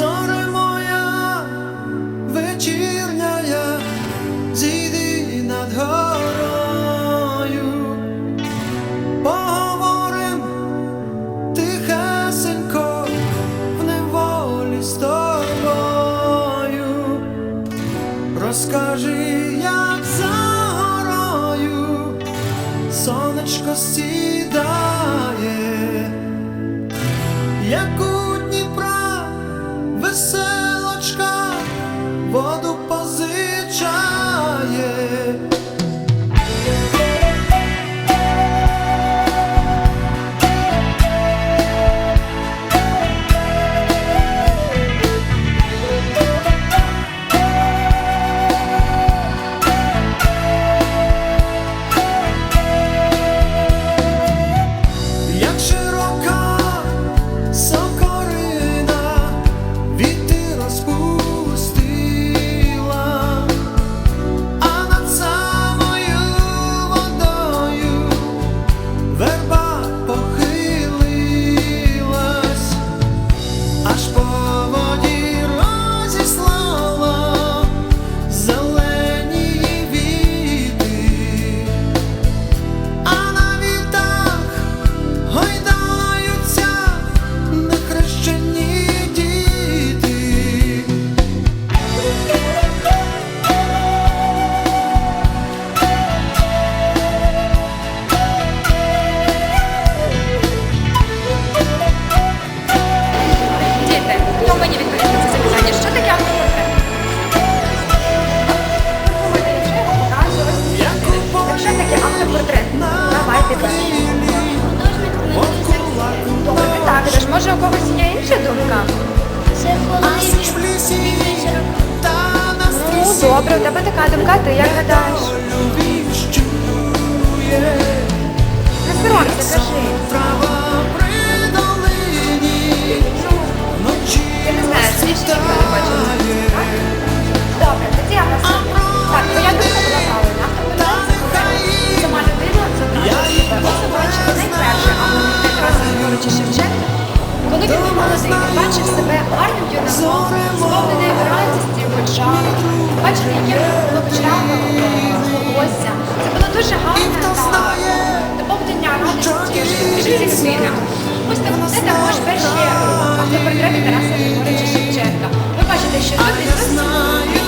зоре моя вечірняя, зійди над горою, поговорим тихесенько в неволі з тобою, розкажи, як за горою, сонечко сідає. Дмитро, тебе така думка, ти як гадаєш? Не. Я не знаю, ти ще не бачила? Добре, тоді я вас. Так, ну, твоя думка була правильна. Сама людина, це правда. Це бачила найперше, Шевченка. Коли він молодий, він бачив себе гарним юнаком, сповненим радості, Бачите, як лопчало е, волосся. Це було дуже гарне та доповнення радості житті сина. Ось так це також перші е, автопортрети Тараса Григоровича Шевченка. Ви бачите, що тут і тут